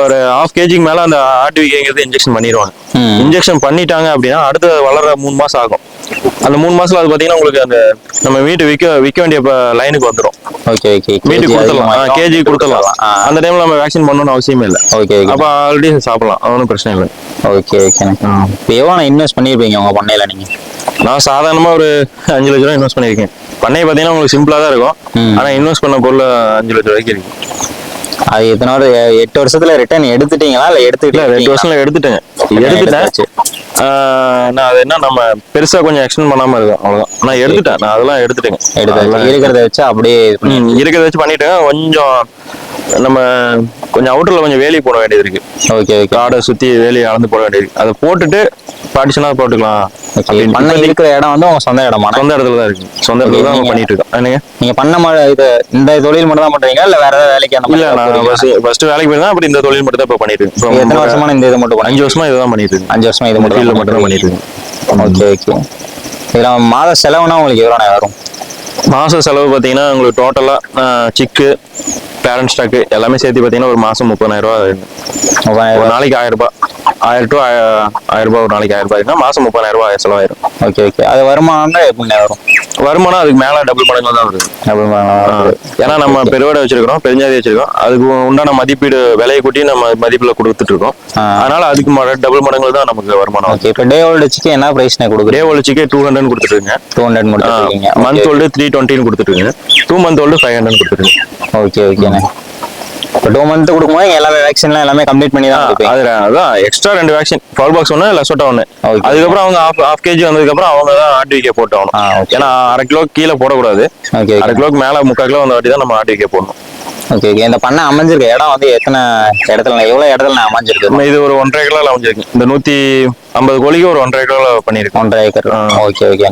ஒரு ஹாஃப் கேஜிக்கு மேல அந்த ஆர்டிவிகேங்கிறது இன்ஜெக்ஷன் பண்ணிடுவாங்க. இன்ஜெக்ஷன் பண்ணிட்டாங்க அப்படின்னா அடுத்து வளர மூணு மாசம் ஆகும். அந்த மூணு மாசத்துல அது பாத்தீங்கன்னா உங்களுக்கு அந்த நம்ம வீட்டு விற்க விற்க வேண்டிய லைனுக்கு வந்துடும் ஓகே ஓகே வீட்டுக்கு கொடுத்துடலாம். கேஜி கொடுத்துடலாம். அந்த டைம்ல நம்ம வேக்சின் பண்ணணும்னு அவசியமே இல்லை. ஓகே ஓகே அப்ப ஆல்ரெடி சாப்பிடலாம். ஒன்றும் பிரச்சனை இல்லை. ஓகே ஓகேண்ணே இப்போ எவ்வளோ இன்வெஸ்ட் பண்ணியிருப்பீங்க உங்கள் பண்ணையில் நீங்கள் நான் சாதாரணமா ஒரு அஞ்சு லட்ச ரூபா இன்வெஸ்ட் பண்ணியிருக்கேன். பண்ணை பார்த்தீங்கன்னா உங்களுக்கு சிம்பிளா தான் இருக்கும். ம். ஆனா இன்வெஸ்ட் பண்ண பொருள் அஞ்சு லட்ச ரூபாய்க்கு இருக்கு. அது எத்தனை ஒரு எட்டு வருஷத்துல ரிட்டர்ன் எடுத்துட்டீங்களா? இல்லை எடுத்துக்கிட்டு ரெண்டு வருஷம்ல எடுத்துட்டேன். எடுத்துட்டேன். நான் அது என்ன நம்ம பெருசா கொஞ்சம் எக்ஸ்டெண்ட் பண்ணாம இருக்கும். அவ்வளவுதான். நான் எடுத்துட்டேன். நான் அதெல்லாம் எடுத்துட்டேங்க. இருக்கிறத வச்சு அப்படியே இருக்கிறத வச்சு பண்ணிட்டேன் கொஞ்சம் நம்ம கொஞ்சம் அவுட்டர்ல கொஞ்சம் வேலி போட வேண்டியது இருக்கு. ஓகே காடை சுத்தி வேலி அளந்து போட வேண்டியது அதை போட்டுட்டு பார்ட்டிஷனா போட்டுக்கலாம். பண்ண இருக்கிற இடம் வந்து உங்க சொந்த இடமா? சொந்த இடத்துல தான் இருக்கு. சொந்த இடத்துல தான் பண்ணிட்டு இருக்கோம். என்னங்க? நீங்க பண்ண மாதிரி இது இந்த தொழில் மட்டும் தான் பண்றீங்களா? இல்ல வேற ஏதாவது வேலைக்கு அந்த இல்ல? ஃபர்ஸ்ட் ஃபர்ஸ்ட் வேலைக்கு போயிருந்தேன். அப்புறம் இந்த தொழில் மட்டும் தான் இப்ப பண்ணிட்டு இருக்கேன். எத்தனை வருஷமா இந்த இது மட்டும் அஞ்சு வருஷமா இதுதான் பண்ணிட்டு இருக்கேன். அஞ்சு வருஷமா இது மட்டும் ஃபீல்ட்ல தான் மட்டும் தான் பண்ணிட்டு பண்ணிட்டு இருக்கேன். ஓகே ஓகே இதுல மாத செலவுனா உங்களுக்கு எவ்வளோ வரும்? மாச செலவு பாத்தீங்கன்னா உங்களுக்கு டோட்டலா சிக்கு பேரண்ட் ஸ்டாக்கு எல்லாமே சேர்த்து பாத்தீங்கன்னா ஒரு மாசம் முப்பதாயிரம் ஆயிடும். ஒரு நாளைக்கு ஆயிரம் ரூபாய் ஆயிரம் டு ஆய- ஆயிரம் ரூபாய் ஒரு நாளைக்கு ஆயிரம் ரூபாய்னா மாசம் முப்பதாயிரம் ரூபாய் செலவாயிரும். ஓகே ஓகே அது வருமானம்னா எப்படி வரும்? வருமானம் அதுக்கு மேல டபுள் மடங்குல தான் வருது அப்படி ஆ, ஏன்னா நம்ம பெருவடை வச்சிருக்கிறோம் பெருஞ்சாதி வச்சிருக்கோம் அதுக்கு உண்டான மதிப்பீடு விலையை கூட்டி நம்ம மதிப்புல கொடுத்துட்டு இருக்கோம். அதனால அதுக்கு டபுள் மடங்குல தான் நமக்கு வருமானம் ஓகே இப்போ டே ஓல்டு சிக்கன் என்ன ப்ரைஸ்னு கொடுக்குறீங்க? டே ஒழிச்சிக்கே டூ ஹண்ட்ரட் கொடுத்துருங்க டூ ஹண்ட்ரட் கொடுத்துருக்கீங்க மந்த் ஓல்டு த்ரீ டுவெண்ட்டின்னு கொடுத்துருங்க two month old five hundred கொடுத்துருங்க. ஓகே ஓகேண்ணே இப்போ டூ மந்த் கொடுக்கும்போது எல்லாமே வேக்சின்லாம் எல்லாமே கம்ப்ளீட் பண்ணி தான் அது அதான் எக்ஸ்ட்ரா ரெண்டு வேக்சின் ஃபவுல் பாக்ஸ் ஒன்று லெசோட்டா ஒன்று. அதுக்கப்புறம் அவங்க ஹாஃப் ஹாஃப் கேஜி வந்ததுக்கப்புறம் அவங்க தான் ஆர்டிவிகே போட்டு ஆகணும். ஏன்னா அரை கிலோ கீழே போடக்கூடாது. ஓகே அரை கிலோக்கு மேல முக்கால் கிலோ வந்த வாட்டி தான் நம்ம ஆர்டிவிகே போடணும். ஓகே ஓகே இந்த பண்ணை அமைஞ்சிருக்க இடம் வந்து எத்தனை இடத்துல எவ்வளோ இடத்துல நான் அமைஞ்சிருக்கு? இது ஒரு ஒன்றரை கிலோ அமைஞ்சிருக்கு. இந்த நூத்தி ஐம்பது கோழிக்கு ஒரு ஒன்றரை கிலோ பண்ணியிருக்கோம். ஒன்றரை ஏக்கர். ஓகே ஓகே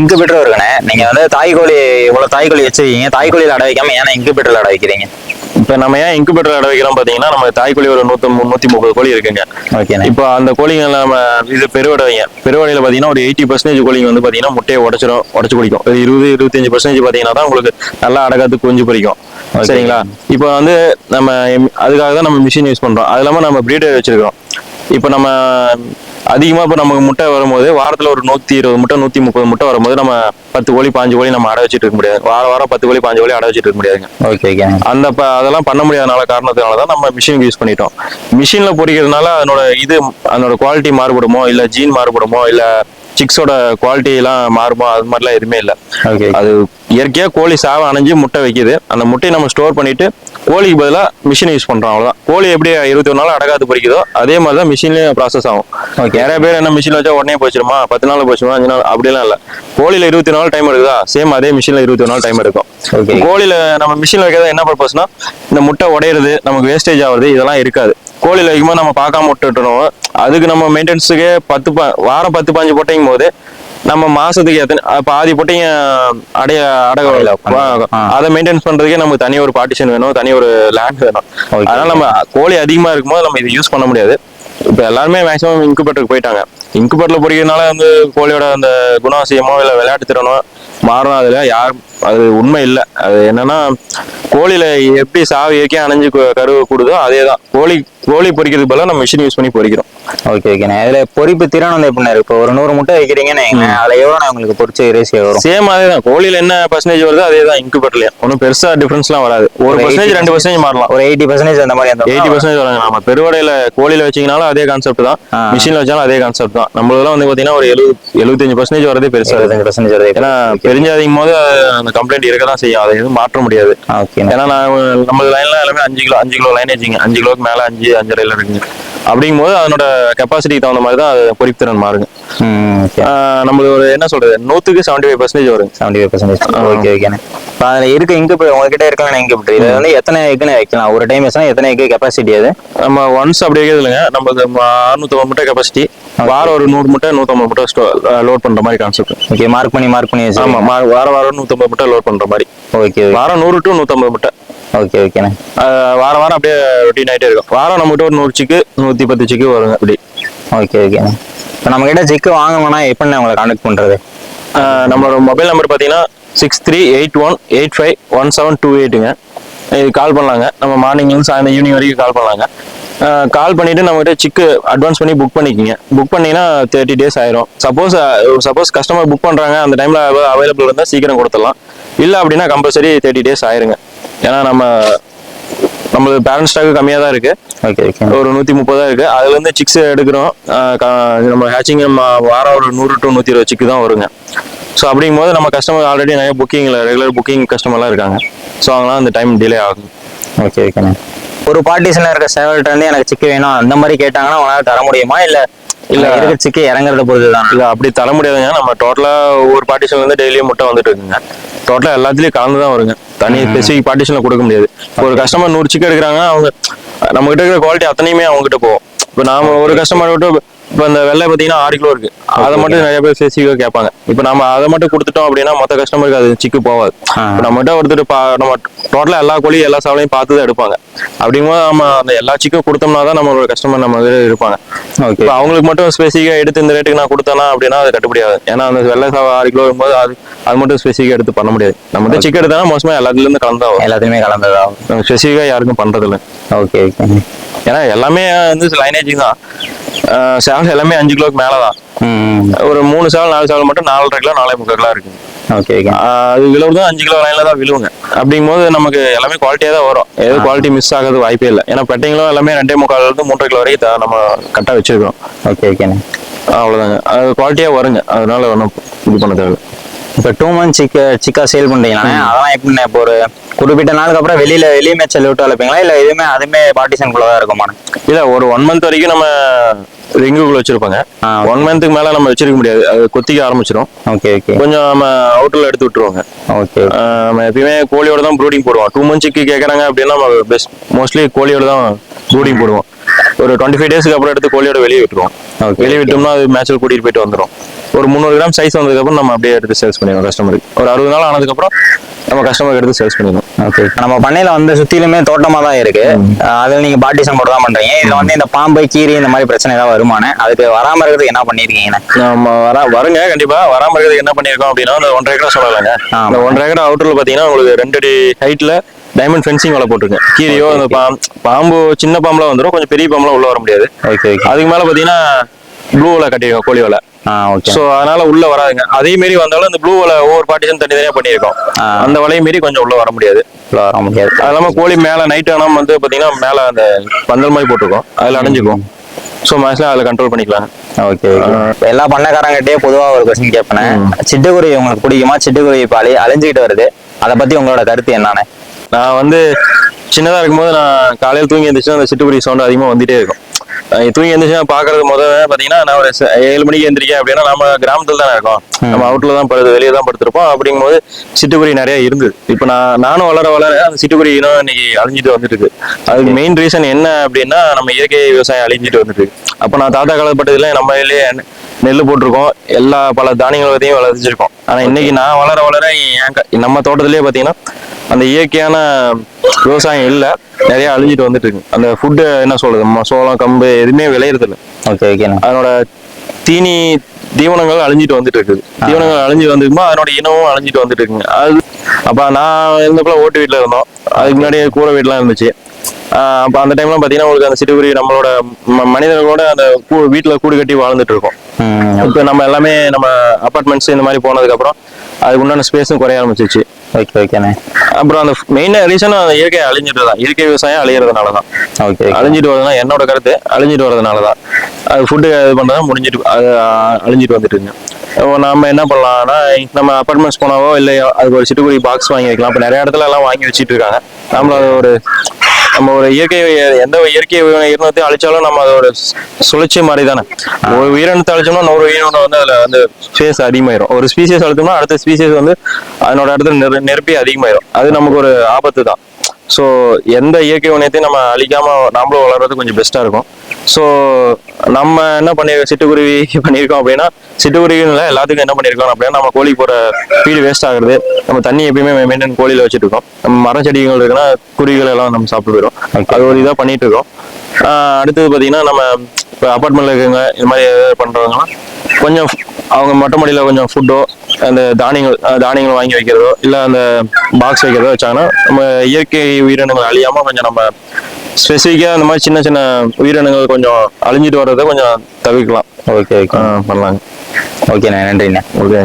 இன்குபேட்டர் இருக்கண்ணே நீங்க வந்து தாய்கோழி இவ்வளவு தாய்கோழி வச்சிருக்கீங்க. தாய்கோழியில் அடை வைக்காம ஏன்னா இன்குபேட்டர்ல அடை வைக்கிறீங்க? இப்போ நம்ம ஏன் இன்குபேட்டர் அடை வைக்கிறோம் பார்த்தீங்கன்னா நம்ம தாய்க்கோழி ஒரு நூற்றி நூற்றி முப்பது கோழி இருக்குங்க. ஓகேண்ணே இப்போ அந்த கோழிங்க நம்ம இது பெருவடைங்க. பெருவடையில் பார்த்தீங்கன்னா ஒரு எயிட்டி பர்சன்டேஜ் கோழிங்க வந்து பார்த்தீங்கன்னா முட்டையை உடச்சிரும் உடச்சு குடிக்கும். ஒரு இருபது இருபத்தஞ்சு பர்சன்டேஜ் பார்த்தீங்கன்னா தான் உங்களுக்கு நல்லா அடகாத்து குஞ்சு Okay. சரிங்களா? இப்போ வந்து நம்ம அதுக்காக தான் நம்ம மிஷின் யூஸ் பண்ணுறோம் அது இல்லாமல் நம்ம ப்ரீடர் வச்சிருக்கோம் இப்போ நம்ம அதிகமாக இப்போ நமக்கு முட்டை வரும்போது வாரத்தில் ஒரு நூற்றி இருபது முட்டை நூற்றி முப்பது முட்டை வரும்போது நம்ம பத்து கோழி பாஞ்சு கோழி நம்ம அடை வச்சுட்டு இருக்க முடியாது. வார வாரம் பத்து கோழி பாஞ்சு கோழி அடை வச்சுட்டு இருக்க முடியாதுங்க. ஓகே ஓகேண்ணே அந்த ப அதெல்லாம் பண்ண முடியாதனால காரணத்தினால தான் நம்ம மிஷின் யூஸ் பண்ணிட்டோம். மிஷினில் பொறிக்கிறதுனால அதனோட இது அதனோட குவாலிட்டி மாறுபடுமோ இல்லை ஜீன் மாறுபடுமோ இல்லை சிக்ஸோட குவாலிட்டி எல்லாம் மாறுமோ? அது மாதிரிலாம் எதுவுமே இல்லை. ஓகே அது இயற்கையா கோழி சாவை அணைஞ்சு முட்டை வைக்குது. அந்த முட்டையை நம்ம ஸ்டோர் பண்ணிட்டு கோழிக்கு பதிலாக மிஷின் யூஸ் பண்றோம் அவ்வளவுதான். கோழி எப்படி இருபத்தி ஒரு நாள் அடகாத்து பொறிக்குதோ அதே மாதிரி தான் மிஷின்லயும் ப்ராசஸ் ஆகும். நிறைய பேர் என்ன மிஷின் வச்சா உடனே போச்சிருமா பத்து நாள் போச்சுமா அஞ்சு நாள் அப்படிலாம் இல்லை. கோழியில இருபத்தி நாள் டைம் இருக்குதா சேம் அதே மிஷின்ல இருபத்தி நாள் டைம் இருக்கும். கோழியில நம்ம மிஷின்ல வைக்கிறது என்ன பர்பஸ்னா இந்த முட்டை உடையிறது நமக்கு வேஸ்டேஜ் ஆகுறது இதெல்லாம் இருக்காது. கோழியில வைக்கும்போது நம்ம பார்க்காம விட்டுட்டோம் அதுக்கு நம்ம மெயின்டெனன்ஸுக்கு பத்து பா- வாரம் பத்து பாஞ்சு போட்டையும் போது நம்ம மாசத்துக்கு எத்தனை பாதி போட்டையும் அடைய அடக. அதை மெயின்டைன்ஸ் பண்றதுக்கே நமக்கு தனி ஒரு பார்ட்டிஷன் வேணும் தனி ஒரு லேண்ட் வேணும். அதனால நம்ம கோழி அதிகமா இருக்கும்போது நம்ம இதை யூஸ் பண்ண முடியாது. இப்போ எல்லாருமே மேக்ஸிமம் இன்குபேட்டருக்கு போயிட்டாங்க. இன்குபேட்டர்ல பொறிக்கிறதுனால வந்து கோழியோட அந்த குணாசியமோ இல்லை விளையாட்டு திறனோ மாறும் அதுல யார் அது உண்மை இல்லை. அது என்னன்னா கோழியில எப்படி சாவு இயற்கையா அணைஞ்சு கு- கரு கூடுதோ அதே தான் கோழி கோழி பொறிக்கிறதுக்கு பதிலாக நம்ம மிஷின் யூஸ் பண்ணி பொறிக்கிறோம். ஓகே ஓகேண்ணே இதுல பொரிப்பு திறன் வந்து இருக்கு இப்போ ஒரு நூறு முட்டை வைக்கிறீங்கன்னு அதுல எவ்வளோ உங்களுக்கு பொரிச்ச ரேசியோ வரும்? சேம் அதே தான் கோழியில என்ன பர்சன்டேஜ் வருதோ அதே தான் இன்குபேட்டர்லயும் ஒன்றும் பெருசா டிஃபரன்ஸ்லாம் வராது. ஒரு பர்சன்டேஜ் 80% ரெண்டு பர்சன்டேஜ் மாறலாம். ஒரு எயிட்டி பர்சன்டேஜ் அந்த மாதிரி எயிட்டி பர்சன்டேஜ் வராங்க. நம்ம பெருவடையில கோழியில வச்சீங்கனாலும் அதே கான்செப்ட் தான். மிஷின்ல வச்சாலும் அதே கான்செப்ட் தான். நம்மளதெல்லாம் வந்து பாத்தீங்கன்னா ஒரு எழுபது எழுபத்தஞ்சு பர்சன்டேஜ் வரதே பெருசா இருக்கு. இருபத்தஞ்சு பர்சன்டேஜ் வருது ஏன்னா பெருஞ்சாதிக்கும் போது அந்த கம்ப்ளைண்ட் இருக்க தான் செய்யும். அதை எதுவும் மாற்ற முடியாது. ஓகேண்ணே ஏன்னா நான் நம்ம லைன்ல எல்லாமே அஞ்சு கிலோ அஞ்சு கிலோ லைன் வச்சுங்க அஞ்சு கிலோக்கு மேல அஞ்சு அஞ்சரைல இருக்குங்க. அப்படிங்கும் போது அதனோட கெப்பாசிட்டிக்கு தகுந்த மாதிரி தான் அது பொறிப்புத்திறன் மாறுங்க நம்மளுக்கு ஒரு என்ன சொல்றது நூத்துக்கு செவன்டி ஃபைவ் பர்சன்டேஜ் வருங்க செவன்டி ஃபைவ் பர்சன்டேஜ் ஓகே ஓகேண்ணே இப்போ அதில் இருக்க இன்குபேட்டர் உங்ககிட்ட இருக்கலாம் இன்குபேட்டர் இது வந்து எத்தனை எக்குன்னு வைக்கலாம்? ஒரு டைம் வச்சா எத்தனை எக்கு கெப்பாசிட்டி அது? நம்ம ஒன்ஸ் அப்படி வைக்கிறது இல்லைங்க நம்மளுக்கு அறுநூத்தம்பது முட்டை கெப்பாசிட்டி வாரம் ஒரு நூறு முட்டை நூத்தம்பது முட்டை லோட் பண்ற மாதிரி கான்செப்ட் ஓகே மார்க் பண்ணி மார்க் பண்ணி வச்சு ஆமா மா- வாரம் வாரம் நூத்தம்பது முட்டை லோட் பண்ற மாதிரி. ஓகே வாரம் நூறு டு நூத்தம்பது முட்டை. ஓகே ஓகேண்ணே. வாரம் வாரம் அப்படியே ரொட்டீன் ஆயிட்டே இருக்கும். வாரம் நம்மகிட்ட ஒரு நூறு சிக்கு நூத்தி பத்து சிக்கு வருங்க அப்படி. ஓகே ஓகேண்ணே. இப்போ நம்ம கிட்ட செக்கு வாங்கணும்னா எப்படிண்ணே உங்களை கான்டாக்ட் பண்றது? ஆஹ் நம்மளோட மொபைல் நம்பர் பார்த்தீங்கன்னா six three eight one eight five one seven two எயிட்டுங்க இது கால் பண்ணலாங்க. நம்ம மார்னிங்லேருந்து சாயந்தரம் ஈவினிங் வரைக்கும் கால் பண்ணலாங்க. கால் பண்ணிட்டு நம்மகிட்ட சிக்கு அட்வான்ஸ் பண்ணி புக் பண்ணிக்கிங்க. புக் பண்ணீங்கன்னா தேர்ட்டி டேஸ் ஆயிரும். சப்போஸ் சப்போஸ் கஸ்டமர் புக் பண்ணுறாங்க அந்த டைமில் அவைலபிள் இருந்தால் சீக்கிரம் கொடுத்துடலாம். இல்லை அப்படின்னா கம்பல்சரி தேர்ட்டி டேஸ் ஆயிருங்க. ஏன்னா நம்ம நம்மளுக்கு பேரண்ட் ஸ்டாக்கு கம்மியாக தான் இருக்குது ஓகே ஓகே ஒரு நூற்றி முப்பதா இருக்கு. அதுல இருந்து சிக்ஸ் எடுக்கிறோம். நம்ம ஹேச்சிங் வாரம் ஒரு நூறு டு நூற்றி இருபது சிக்கு தான் வருங்க. ஸோ அப்படிங்கும் போது நம்ம கஸ்டமர் ஆல்ரெடி நிறைய புக்கிங்கில் ரெகுலர் புக்கிங் கஸ்டமர்லாம் இருக்காங்க. ஸோ அவங்களாம் அந்த டைம் டிலே ஆகும் ஓகே ஓகேண்ணே ஒரு பார்ட்டிஷன்ல இருக்க சேவல்கிட்ட இருந்து எனக்கு சிக்கு வேணும். அந்த மாதிரி கேட்டாங்கன்னா உங்களால தர முடியுமா? இல்ல இல்ல. இல்ல. இருக்க சிக்கு இறங்குறத பொறுத்து தான் இல்லை அப்படி தர முடியாதுங்க. நம்ம டோட்டலாக ஒவ்வொரு பார்ட்டிஷன்லேருந்து டெய்லியும் முட்டை வந்துட்டு இருக்குங்க. டோட்டலாக எல்லாத்துலேயும் கலந்து தான் வருங்க தனி ஸ்பெசிஃபிக் பார்ட்டிஷனில் கொடுக்க முடியாது. ஒரு கஸ்டமர் நூறு சிக்கு எடுக்கிறாங்க அவங்க நம்ம கிட்ட இருக்கிற குவாலிட்டி அத்தனையுமே அவங்க கிட்ட போகும். இப்போ நாம ஒரு கஸ்டமர் விட்டு இப்போ இந்த வெள்ளை பார்த்தீங்கன்னா ஆறு கிலோ இருக்கு. அதை மட்டும் நிறைய பேர் ஸ்பெசிஃபிக்காக கேட்பாங்க. இப்போ நம்ம அதை மட்டும் கொடுத்துட்டோம் அப்படின்னா மொத்த கஸ்டமருக்கு அது சிக்கு போகாது. நம்மகிட்ட ஒருத்தர் பா நம்ம டோட்டலாக எல்லா கோழியும் எல்லா சாவலையும் பார்த்து தான் எடுப்பாங்க. அப்படிங்கும்போது நம்ம அந்த எல்லா சிக்கும் கொடுத்தோம்னா தான் நம்மளோட கஸ்டமர் நம்ம இதில் இருப்பாங்க. இப்போ அவங்களுக்கு மட்டும் ஸ்பெசிஃபிக்காக எடுத்து இந்த ரேட்டுக்கு நான் கொடுத்தேனா அப்படின்னா அது கட்டுப்படியாது. ஏன்னா அந்த வெள்ளை சாவை ஆறு கிலோ வரும்போது அது அது மட்டும் ஸ்பெசிஃபிக்காக எடுத்து பண்ண முடியாது. நம்ம வந்து சிக்கன் எடுத்தா மோசமாக எல்லாத்துலேருந்து கலந்தா வரும் எல்லாத்தையுமே கலந்ததா நம்ம ஸ்பெசிஃபிக்காக யாருக்கும் பண்றதில்ல. ஓகே ஓகே ஏன்னா எல்லாமே வந்து லைனேஜிங் தான். சேவல் எல்லாமே அஞ்சு கிலோக்கு மேலே தான் ஒரு மூணு சேவல் நாலு சேவல் மட்டும் நாலரை கிலோ நாலே முக்கால் கிலோ இருக்கு ஓகே ஓகே அது விழுவுறதும் அஞ்சு கிலோ லைன்ல தான் விழுவுங்க. அப்படிங்கும்போது நமக்கு எல்லாமே குவாலிட்டியாக தான் வரும். எது குவாலிட்டி மிஸ் ஆகிறது வாய்ப்பே இல்லை. ஏன்னா பெட்டைங்களும் எல்லாமே ரெண்டே முக்கால் இருந்து மூன்றரை கிலோ வரைக்கும் நம்ம கரெக்டாக வச்சிருக்கோம். ஓகே ஓகேண்ணே அவ்வளோதாங்க அது குவாலிட்டியாக வருங்க. அதனால ஒன்றும் இது பண்ண தேவை இப்போ டூ மந்த் சிக்க சிக்கா சேல் பண்றீங்களாண்ணே அதெல்லாம் எப்படிண்ணே? இப்போ ஒரு குறிப்பிட்ட நாளுக்கு அப்புறம் வெளியில வெளியே மேட்சல் விட்டு வளர்ப்பீங்களா இல்ல எதுவுமே அதுமே பார்ட்டிஷனுக்குள்ள தான் இருக்குமாண்ணே? இல்லை ஒரு ஒன் மந்த் வரைக்கும் நம்ம ரிங்குக்குள்ள வச்சிருப்பாங்க. ஒன் மந்த்துக்கு மேலே நம்ம வச்சிருக்க முடியாது. அது கொத்திக்க ஆரம்பிச்சிடும் ஓகே ஓகே கொஞ்சம் நம்ம அவுட்டரில் எடுத்து விட்டுருவாங்க. ஓகே நம்ம எப்பயுமே கோழியோட தான் ப்ரூடிங் போடுவோம். டூ மந்த்ஸ்க்கு கேட்குறாங்க அப்படின்னா நம்ம பெஸ்ட் மோஸ்ட்லி கோழியோட தான் ப்ரூடிங் போடுவோம். ஒரு டுவெண்ட்டி ஃபைவ் டேஸ்க்கு அப்புறம் எடுத்து கோழியோட வெளியே விட்டுருவோம். வெளியே விட்டோம்னா அது மேட்சில் கூட்டிட்டு போயிட்டு வந்துடும் ஒரு முந்நூறு கிராம் சைஸ் வந்ததுக்கப்புறம் நம்ம அப்படியே எடுத்து சேல்ஸ் பண்ணிடுவோம் கஸ்டமருக்கு ஒரு அறுபது நாள் ஆனதுக்கப்புறம் நம்ம கஸ்டமருக்கு எடுத்து சேல்ஸ் பண்ணிடுவோம். ஓகே நம்ம பண்ணையில வந்து சுத்திலுமே தோட்டமா தான் இருக்கு அதுல நீங்க போட்டு தான் பண்றீங்க. இதுல வந்து இந்த பாம்பு கீரி இந்த மாதிரி பிரச்சனை ஏதாவது வருமானே அதுக்கு வராம இருக்கிறதுக்கு என்ன பண்ணிருக்கீங்கண்ணே நம்ம வர வருங்க கண்டிப்பா. வராம இருக்கிறதுக்கு என்ன பண்ணிருக்கோம் அப்படின்னா அந்த ஒன்றரை ஏக்கர் சொல்லலாங்க. அந்த ஒன்றரை ஏக்கர் அவுட்டர்ல பாத்தீங்கன்னா உங்களுக்கு ரெண்டு அடி ஹைட்ல டைமண்ட் ஃபென்சிங் வலை போட்டிருக்கேன் கீரியோ அந்த பாம் பாம்பு சின்ன பாம்புலாம் வந்துடும் கொஞ்சம் பெரிய பாம்புலாம் உள்ள வர முடியாது. ஓகே அதுக்கு மேல பாத்தீங்கன்னா ப்ளூ வலை கட்டிருக்கோம் கோழி வலை. சோ அதனால உள்ள வராதுங்க. அதே மாரி வந்தாலும் இந்த ப்ளூ வலை ஒவ்வொரு பார்ட்டிஷன் தனித்தனியா பண்ணியிருக்கோம். ஆ. அந்த வலையை மீறி கொஞ்சம் உள்ள வர முடியாது. உள்ள வர முடியாது. அது இல்லாம கோழி மேல நைட் ஆனால் வந்து பாத்தீங்கன்னா மேல அந்த பந்தல் மாதிரி போட்டிருக்கோம். அதுல அடைஞ்சுக்கும் ஸோ மேக்ஸ்லாம் அதில் கண்ட்ரோல் பண்ணிக்கலாம். ஓகே எல்லா பண்ணக்காரங்கிட்டே பொதுவா ஒரு கொஸ்டின் கேட்பேன். சிட்டுக்குருவி உங்களுக்கு பிடிக்குமா? சிட்டுக்குருவி பாலி அழிஞ்சுக்கிட்டு வருது. அதை பத்தி உங்களோட கருத்து என்னண்ணே நான் வந்து சின்னதா இருக்கும்போது நான் காலையில் தூங்கி எழுந்திரிச்சுன்னா அந்த சிட்டுக்குருவி சவுண்ட் அதிகமா வந்துட்டே இருக்கும். தூங்கி எழுந்திரிச்சு பாக்குறது முதல்ல பாத்தீங்கன்னா நான் ஒரு ஏழு மணிக்கு எந்திரிக்கேன் அப்படின்னா நம்ம கிராமத்துல தானே இருக்கோம். நம்ம அவுட்ல தான் படுத்து வெளியே தான் படுத்திருப்போம். அப்படிங்கும்போது சிட்டுக்குருவி நிறைய இருந்தது இப்போ நான் நானும் வளர வளர அந்த சிட்டுக்குருவி இனம் இன்னைக்கு அழிஞ்சிட்டு வந்துட்டு இருக்கு அதுக்கு மெயின் ரீசன் என்ன அப்படின்னா நம்ம இயற்கை விவசாயம் அழிஞ்சிட்டு வந்துட்டு அப்போ நான் தாத்தா காலப்பட்டதுல நம்ம இதுலயே நெல் போட்டிருக்கோம். எல்லா பல தானியங்கள் பத்தியும் விளைச்சிருக்கோம் ஆனா இன்னைக்கு நான் வளர வளர என் நம்ம தோட்டத்திலேயே பாத்தீங்கன்னா அந்த இயற்கையான விவசாயம் இல்ல. நிறைய அழிஞ்சிட்டு வந்துட்டு இருக்கு. அந்த ஃபுட்டு என்ன சொல்றது? சோளம் கம்பு எதுவுமே விளையறது இல்ல ஓகே ஓகேண்ணே அதனோட தீனி தீவனங்கள் அழிஞ்சிட்டு வந்துட்டு இருக்குது. தீவனங்கள் அழிஞ்சிட்டு வந்துருக்குமா? அதனோட இனமும் அழிஞ்சிட்டு வந்துட்டு இருக்குங்க. அது அப்ப நான் இருந்தப்பல ஓட்டு வீட்டுல இருந்தோம். அதுக்கு முன்னாடி கூரை வீடுலாம் இருந்துச்சு. அப்ப அந்த டைம்ல பாத்தீங்கன்னா உங்களுக்கு அந்த சிட்டுக்குருவி நம்மளோட மனிதர்களோட அந்த கூ- வீட்டுல கூடு கட்டி வாழ்ந்துட்டு இருக்கோம். இப்போ நம்ம எல்லாமே நம்ம அபார்ட்மெண்ட்ஸ் இந்த மாதிரி போனதுக்கு அப்புறம் அதுக்கு உண்டான ஸ்பேஸும் குறைய ஆரம்பிச்சிச்சு ஓகே ஓகேண்ணே அப்புறம் அந்த மெயின் ரீசன் அந்த இயற்கை அழிஞ்சிட்டு தான் இயற்கை விவசாயம் அழியறதுனால தான் ஓகே அழிஞ்சிட்டு வரதுனா என்னோட கருத்து அழிஞ்சிட்டு வரதுனால தான் அது ஃபுட்டு இது பண்ணுறதா முடிஞ்சிட்டு அது அழிஞ்சிட்டு வந்துட்டுங்க இப்போ நம்ம என்ன பண்ணலாம்னா நம்ம அப்பார்ட்மெண்ட்ஸ் போனாவோ இல்லை அதுக்கு ஒரு சிட்டுக்குருவி பாக்ஸ் வாங்கி வைக்கலாம். இப்போ நிறைய இடத்துல எல்லாம் வாங்கி வச்சிட்டு இருக்காங்க. நம்மள அது ஒரு நம்ம ஒரு இயற்கை எந்த இயற்கை உயிரினத்தையும் அழிச்சாலும் நம்ம அதோட சுழற்சி மாதிரி தானே. ஒரு உயிரினத்தை அழிச்சோம்னா இன்னொரு உயிரினம் வந்து அதுல வந்து ஸ்பேஸ் அதிகமாயிரும். ஒரு ஸ்பீசியஸ் அழிச்சோம்னா அடுத்த ஸ்பீசிஸ் வந்து அதனோட இடத்துல நெரு நெருப்பி அதிகமாயிரும். அது நமக்கு ஒரு ஆபத்து தான் ஸோ எந்த இயற்கை உணயத்தையும் நம்ம அழிக்காம நாமளும் வளர்றது கொஞ்சம் பெஸ்ட்டாக இருக்கும். ஸோ நம்ம என்ன பண்ணி சிட்டுக்குருவி பண்ணியிருக்கோம் அப்படின்னா சிட்டுக்குருவின்னு எல்லாத்துக்கும் என்ன பண்ணியிருக்கோம் அப்படின்னா நம்ம கோழி போகிற ஃபீடு வேஸ்ட் ஆகுறது நம்ம தண்ணி எப்பயுமே மெயின்டைன் கோழியில் வச்சுட்டு இருக்கோம் நம்ம மரம் செடிகள் இருக்குன்னா குருவிகள் எல்லாம் நம்ம சாப்பிட்டு போயிடும் அது ஒரு இதாக பண்ணிட்டு இருக்கோம் அடுத்தது பார்த்தீங்கன்னா நம்ம இப்போ அப்பார்ட்மெண்ட்ல இருக்கவங்க இந்த மாதிரி எதாவது பண்றவங்கலாம் கொஞ்சம் அவங்க மொட்டை மாடியில் கொஞ்சம் ஃபுட்டோ அந்த தானியங்கள் தானியங்கள் வாங்கி வைக்கிறதோ இல்லை அந்த பாக்ஸ் வைக்கிறதோ வச்சாங்கன்னா நம்ம இயற்கை உயிரினங்கள் அழியாம கொஞ்சம் நம்ம ஸ்பெசிஃபிக்காக இந்த மாதிரி சின்ன சின்ன உயிரினங்கள் கொஞ்சம் அழிஞ்சிட்டு வர்றதை கொஞ்சம் தவிர்க்கலாம். ஓகே பண்ணலாங்க. ஓகேண்ணே நன்றிண்ணே. ஓகே